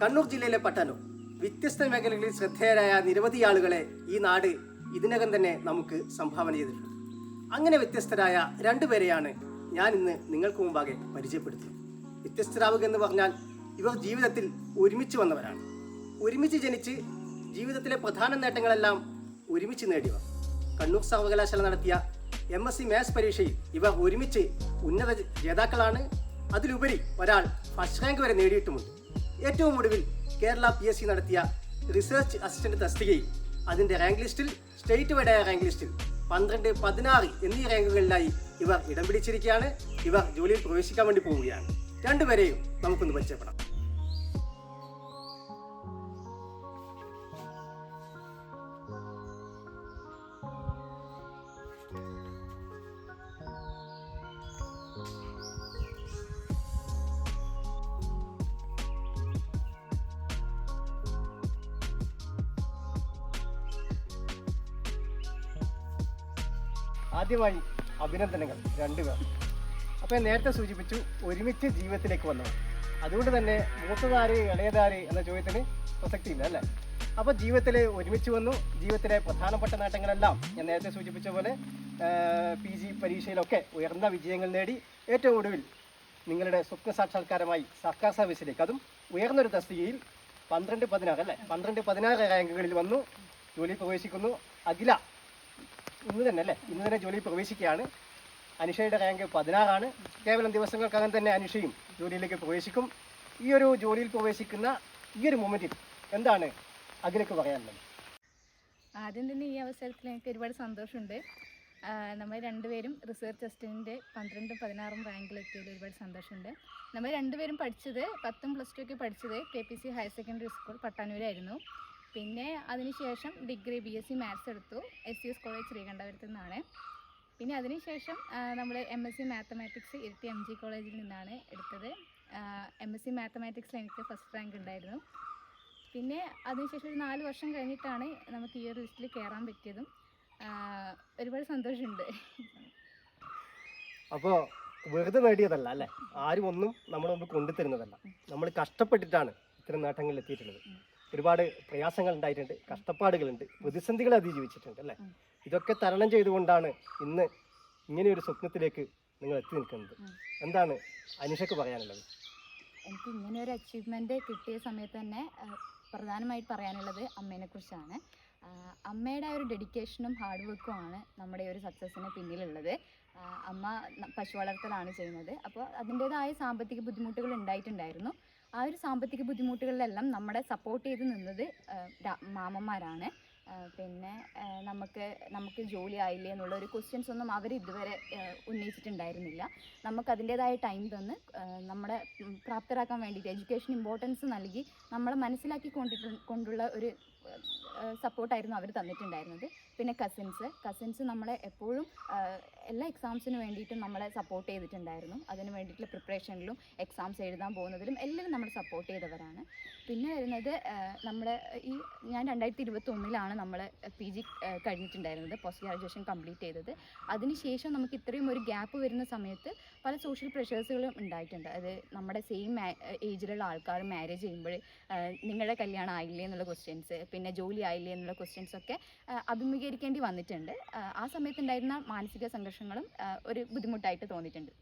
കണ്ണൂർ ജില്ലയിലെ പട്ടാനൂർ വ്യത്യസ്ത മേഖലകളിൽ ശ്രദ്ധേയരായ നിരവധി ആളുകളെ ഈ നാട് ഇതിനകം തന്നെ നമുക്ക് സംഭാവന ചെയ്തിട്ടുണ്ട്. അങ്ങനെ വ്യത്യസ്തരായ രണ്ടുപേരെയാണ് ഞാൻ ഇന്ന് നിങ്ങൾക്ക് മുമ്പാകെ പരിചയപ്പെടുത്തുന്നത് വ്യത്യസ്തരാവുക എന്ന് പറഞ്ഞാൽ ഇവർ ജീവിതത്തിൽ ഒരുമിച്ച് വന്നവരാണ്. ഒരുമിച്ച് ജനിച്ച് ജീവിതത്തിലെ പ്രധാന നേട്ടങ്ങളെല്ലാം ഒരുമിച്ച് നേടിയവർ. കണ്ണൂർ സർവകലാശാല നടത്തിയ എം എസ് സി മാത്സ് പരീക്ഷയിൽ ഇവർ ഒരുമിച്ച് ഉന്നത ജേതാക്കളാണ്. അതിലുപരി ഒരാൾ ഫസ്റ്റ് റാങ്ക് വരെ നേടിയിട്ടുമുണ്ട്. ഏറ്റവും ഒടുവിൽ കേരള പി എസ് സി നടത്തിയ റിസർച്ച് അസിസ്റ്റന്റ് തസ്തികയിൽ. അതിന്റെ റാങ്ക് ലിസ്റ്റിൽ സ്റ്റേറ്റ് വൈഡായ റാങ്ക് ലിസ്റ്റിൽ പന്ത്രണ്ട് പതിനാറ് എന്നീ റാങ്കുകളിലായി ഇവർ ഇടം പിടിച്ചിരിക്കുകയാണ്. ഇവർ ജോലിയിൽ പ്രവേശിക്കാൻ വേണ്ടി പോവുകയാണ്. രണ്ടുപേരെയും നമുക്കൊന്ന് പരിചയപ്പെടാം. ആദ്യമായി അഭിനന്ദനങ്ങൾ രണ്ടുപേർ. അപ്പോൾ നേരത്തെ സൂചിപ്പിച്ചു ഒരുമിച്ച് ജീവിതത്തിലേക്ക് വന്നവർ. അതുകൊണ്ട് തന്നെ മൂത്തതാര് ഇളയതാര് എന്ന ചോദ്യത്തിന് പ്രസക്തിയില്ല അല്ലേ? അപ്പോൾ ജീവിതത്തിൽ ഒരുമിച്ച് വന്നു ജീവിതത്തിലെ പ്രധാനപ്പെട്ട നേട്ടങ്ങളെല്ലാം ഞാൻ നേരത്തെ സൂചിപ്പിച്ച പോലെ പി ജി പരീക്ഷയിലൊക്കെ ഉയർന്ന വിജയങ്ങൾ നേടി ഏറ്റവും ഒടുവിൽ നിങ്ങളുടെ സ്വപ്ന സാക്ഷാത്കാരമായി സർക്കാർ സർവീസിലേക്ക് അതും ഉയർന്നൊരു തസ്തികയിൽ പന്ത്രണ്ട് പതിനാറ് അല്ലേ? പന്ത്രണ്ട് പതിനാറ് റാങ്കുകളിൽ വന്നു ജോലി പ്രവേശിക്കുന്നു. അഖില ഇന്ന് തന്നെ അല്ലേ? ഇന്ന് തന്നെ ജോലിയിൽ പ്രവേശിക്കുകയാണ്. അനുഷയുടെ റാങ്ക് പതിനാറാണ്. കേവലം ദിവസങ്ങൾക്കകം തന്നെ അനുഷയും ജോലിയിലേക്ക് പ്രവേശിക്കും. ഈ ഒരു ജോലിയിൽ പ്രവേശിക്കുന്ന ഈ ഒരു മൊമെന്റിൽ എന്താണ് അഖിലക്ക് പറയാനുള്ളത്? ആദ്യം തന്നെ ഈ അവസരത്തിൽ എനിക്ക് ഒരുപാട് സന്തോഷമുണ്ട്. നമ്മൾ രണ്ടുപേരും റിസർച്ച് അസിസ്റ്റന്റിന്റെ പന്ത്രണ്ടും പതിനാറും റാങ്കിലെത്തിയതിൽ ഒരുപാട് സന്തോഷമുണ്ട്. നമ്മൾ രണ്ടുപേരും പഠിച്ചത് പത്തും പ്ലസ് ടു ഒക്കെ പഠിച്ചത് K P C higher secondary school പട്ടാനൂരായിരുന്നു. പിന്നെ അതിനുശേഷം degree B S C maths എടുത്തു. എസ് സി എസ് കോളേജ് ശ്രീകണ്ഠപുരത്തു നിന്നാണ്. പിന്നെ അതിനുശേഷം നമ്മൾ എം എസ് സി മാത്തമാറ്റിക്സ് ഇരുത്തി എം ജി കോളേജിൽ നിന്നാണ് എടുത്തത്. എം എസ് സി മാത്തമാറ്റിക്സിൽ എനിക്ക് ഫസ്റ്റ് റാങ്ക് ഉണ്ടായിരുന്നു. പിന്നെ അതിനുശേഷം ഒരു നാല് വർഷം കഴിഞ്ഞിട്ടാണ് നമുക്ക് ഈ ഒരു ലിസ്റ്റിൽ കയറാൻ പറ്റിയതും. ഒരുപാട് സന്തോഷമുണ്ട്. അപ്പോൾ വെറുതെ നേടിയതല്ല അല്ലേ? ആരും ഒന്നും നമ്മളൊന്നും മുമ്പ് കൊണ്ടുതരുന്നതല്ല നമ്മൾ കഷ്ടപ്പെട്ടിട്ടാണ് ഇത്തരം നേട്ടങ്ങളിൽ എത്തിയിട്ടുള്ളത്. ഒരുപാട് പ്രയാസങ്ങൾ ഉണ്ടായിട്ടുണ്ട് കഷ്ടപ്പാടുകളുണ്ട് പ്രതിസന്ധികൾ അതിജീവിച്ചിട്ടുണ്ട് അല്ലേ? ഇതൊക്കെ തരണം ചെയ്തുകൊണ്ടാണ് ഇന്ന് ഇങ്ങനെയൊരു സ്വപ്നത്തിലേക്ക് നിങ്ങൾ എത്തി നിൽക്കുന്നത്. എന്താണ് അനിഷക്ക് പറയാനുള്ളത്? എനിക്ക് ഇങ്ങനെ ഒരു അച്ചീവ്മെന്റ് കിട്ടിയ സമയത്ത് തന്നെ പ്രധാനമായിട്ട് പറയാനുള്ളത് അമ്മേനെ കുറിച്ചാണ്. അമ്മയുടെ ഒരു ഡെഡിക്കേഷനും ഹാർഡ് വർക്കും ആണ് നമ്മുടെ ഒരു സക്സസ്സിന് പിന്നിലുള്ളത്. അമ്മ പശു വളർത്തലാണ് ചെയ്യുന്നത്. അപ്പോൾ അതിന്റെതായ സാമ്പത്തിക ബുദ്ധിമുട്ടുകൾ ഉണ്ടായിട്ടുണ്ടായിരുന്നു. ആ ഒരു സാമ്പത്തിക ബുദ്ധിമുട്ടുകളിലെല്ലാം നമ്മളെ സപ്പോർട്ട് ചെയ്ത് നിന്നത് മാമന്മാരാണ്. പിന്നെ നമുക്ക് നമുക്ക് ജോലി ആയില്ലേ എന്നുള്ള ഒരു ക്വസ്റ്റ്യൻസ് ഒന്നും അവർ ഇതുവരെ ഉന്നയിച്ചിട്ടുണ്ടായിരുന്നില്ല. നമുക്ക് അതിന്റെതായ ടൈം തന്ന് നമ്മുടെ പ്രാപ്തരാക്കാൻ വേണ്ടിയിട്ട് എഡ്യൂക്കേഷൻ ഇമ്പോർട്ടൻസ് നൽകി നമ്മളെ മനസ്സിലാക്കി കൊണ്ടിട്ട് കൊണ്ടുള്ള ഒരു സപ്പോർട്ടായിരുന്നു അവർ തന്നിട്ടുണ്ടായിരുന്നത്. പിന്നെ കസിൻസ് കസിൻസ് നമ്മളെ എപ്പോഴും എല്ലാ എക്സാംസിന് വേണ്ടിയിട്ടും നമ്മളെ സപ്പോർട്ട് ചെയ്തിട്ടുണ്ടായിരുന്നു. അതിന് വേണ്ടിയിട്ടുള്ള പ്രിപ്പറേഷനിലും എക്സാംസ് എഴുതാൻ പോകുന്നതിലും എല്ലാവരും നമ്മൾ സപ്പോർട്ട് ചെയ്തവരാണ്. പിന്നെ വരുന്നത് നമ്മുടെ ഈ ഞാൻ രണ്ടായിരത്തി ഇരുപത്തി ഒന്നിലാണ് നമ്മൾ പി ജി കഴിഞ്ഞിട്ടുണ്ടായിരുന്നത് പോസ്റ്റ് ഗ്രാജുവേഷൻ കംപ്ലീറ്റ് ചെയ്തത്. അതിനുശേഷം നമുക്ക് ഇത്രയും ഒരു ഗ്യാപ്പ് വരുന്ന സമയത്ത് പല സോഷ്യൽ പ്രഷേഴ്സുകളും ഉണ്ടായിട്ടുണ്ട്. അത് നമ്മുടെ സെയിം ഏജിലുള്ള ആൾക്കാർ മാരേജ് ചെയ്യുമ്പോൾ നിങ്ങളുടെ കല്യാണം ആയില്ലേ എന്നുള്ള ക്വസ്റ്റ്യൻസ് പിന്നെ ജോലി ആയില്ലേ എന്നുള്ള ക്വസ്റ്റ്യൻസ് ഒക്കെ അഭിമുഖീകരിക്കേണ്ടി വന്നിട്ടുണ്ട്. ആ, സമയത്തുണ്ടായിരുന്ന മാനസിക സംഘർഷങ്ങളും ഒരു ബുദ്ധിമുട്ടായിട്ട് തോന്നിയിട്ടുണ്ട്.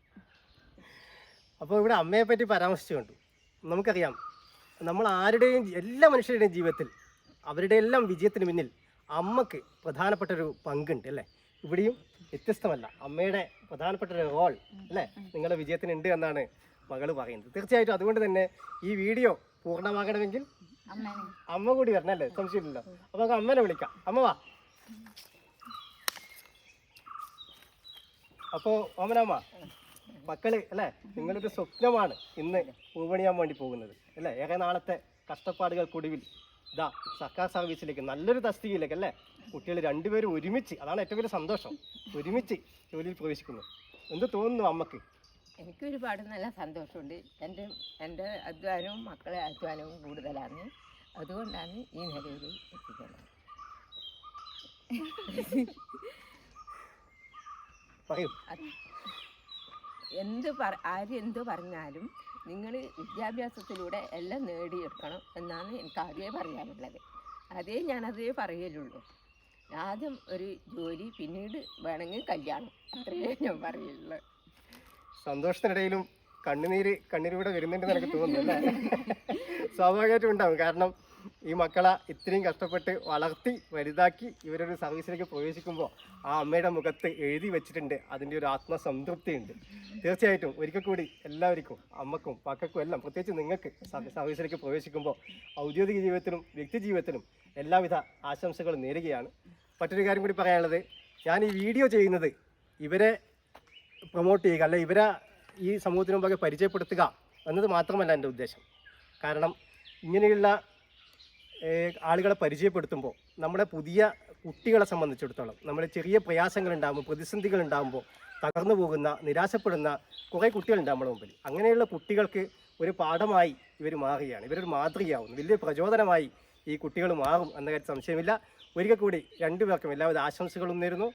അപ്പോൾ ഇവിടെ അമ്മയെ പറ്റി പരാമർശിച്ചുകൊണ്ട് നമുക്കറിയാം നമ്മൾ ആരുടെയും എല്ലാ മനുഷ്യരുടെയും ജീവിതത്തിൽ അവരുടെ എല്ലാം വിജയത്തിന് പിന്നിൽ അമ്മയ്ക്ക് പ്രധാനപ്പെട്ട ഒരു പങ്കുണ്ട് അല്ലേ? ഇവിടെയും വ്യത്യസ്തമല്ല. അമ്മയുടെ പ്രധാനപ്പെട്ട ഒരു റോൾ അല്ലേ? നിങ്ങളുടെ വിജയത്തിനുണ്ട് എന്നാണ് മകൾ പറയുന്നത്. തീർച്ചയായിട്ടും അതുകൊണ്ട് തന്നെ ഈ വീഡിയോ പൂർണമാകണമെങ്കിൽ അമ്മ കൂടി വരണം അല്ലേ? സംശയമില്ലല്ലോ. അപ്പൊ നമുക്ക് അമ്മനെ വിളിക്കാം. അമ്മ വാ. അപ്പോ ഓമനമ്മ മക്കൾ അല്ലേ? നിങ്ങളൊരു സ്വപ്നമാണ് ഇന്ന് പൂവണിയാൻ വേണ്ടി പോകുന്നത് അല്ലേ? ഏറെ നാളത്തെ കഷ്ടപ്പാടുകൾക്കൊടുവിൽ ഇതാ സർക്കാർ സർവീസിലേക്ക് നല്ലൊരു തസ്തികയിലേക്ക് അല്ലേ? കുട്ടികൾ രണ്ടുപേരും ഒരുമിച്ച് അതാണ് ഏറ്റവും വലിയ സന്തോഷം. ഒരുമിച്ച് ജോലിയിൽ പ്രവേശിക്കുന്നു. എന്ത് തോന്നുന്നു അമ്മയ്ക്ക്? എനിക്ക് ഒരുപാട് നല്ല സന്തോഷമുണ്ട്. എന്റെ എന്റെ അധ്വാനവും മക്കളെ അധ്വാനവും കൂടുതലാണ്. അതുകൊണ്ടാണ് ഈ നിലയിൽ എത്തിക്കുന്നത്. പറയൂ. എന്ത് പറ ആര് എന്ത് പറഞ്ഞാലും നിങ്ങൾ വിദ്യാഭ്യാസത്തിലൂടെ എല്ലാം നേടിയെടുക്കണം എന്നാണ് എനിക്ക് ആദ്യമേ പറയാനുള്ളത്. അതേ ഞാനതേ പറയലുള്ളൂ ആദ്യം ഒരു ജോലി പിന്നീട് വേണമെങ്കിൽ കല്യാണം. അത്രയേ ഞാൻ പറയുള്ളൂ. സന്തോഷത്തിനിടയിലും കണ്ണുനീര് കണ്ണീരൂടെ വരുന്നുണ്ടെന്ന് എനിക്ക് തോന്നുന്നു സ്വാഭാവികമായിട്ടും ഉണ്ടാവും. കാരണം ഈ മക്കളെ ഇത്രയും കഷ്ടപ്പെട്ട് വളർത്തി വലുതാക്കി ഇവരൊരു സർവീസിലേക്ക് പ്രവേശിക്കുമ്പോൾ ആ അമ്മയുടെ മുഖത്ത് എഴുതി വെച്ചിട്ടുണ്ട്. അതിന്റെ ഒരു ആത്മസംതൃപ്തി ഉണ്ട് തീർച്ചയായിട്ടും ഒരിക്കൽ കൂടി എല്ലാവർക്കും അമ്മക്കും പക്കക്കും എല്ലാം പ്രത്യേകിച്ച് നിങ്ങൾക്ക് സർവീസിലേക്ക് പ്രവേശിക്കുമ്പോൾ ഔദ്യോഗിക ജീവിതത്തിലും വ്യക്തി ജീവിതത്തിലും എല്ലാവിധ ആശംസകളും നേരുകയാണ്. മറ്റൊരു കാര്യം കൂടി പറയാനുള്ളത് ഞാൻ ഈ വീഡിയോ ചെയ്യുന്നത് ഇവരെ പ്രൊമോട്ട് ചെയ്യുക അല്ലെ ഇവരെ ഈ സമൂഹത്തിന് പരിചയപ്പെടുത്തുക എന്നത് മാത്രമല്ല എന്റെ ഉദ്ദേശം. കാരണം ഇങ്ങനെയുള്ള ആളുകളെ പരിചയപ്പെടുത്തുമ്പോൾ നമ്മുടെ പുതിയ കുട്ടികളെ സംബന്ധിച്ചിടത്തോളം നമ്മുടെ ചെറിയ പ്രയാസങ്ങൾ ഉണ്ടാകുമ്പോൾ പ്രതിസന്ധികൾ ഉണ്ടാകുമ്പോൾ തകർന്നു പോകുന്ന നിരാശപ്പെടുന്ന കുറേ കുട്ടികളുണ്ട് നമ്മുടെ മുമ്പിൽ. അങ്ങനെയുള്ള കുട്ടികൾക്ക് ഒരു പാഠമായി ഇവർ മാറുകയാണ്. ഇവരൊരു മാതൃകയാവുന്നു. വലിയ പ്രചോദനമായി ഈ കുട്ടികൾ മാറും എന്ന കാര്യം സംശയമില്ല. ഒരിക്കൽ കൂടി രണ്ടുപേർക്കും എല്ലാവിധ ആശംസകളും നേരുന്നു.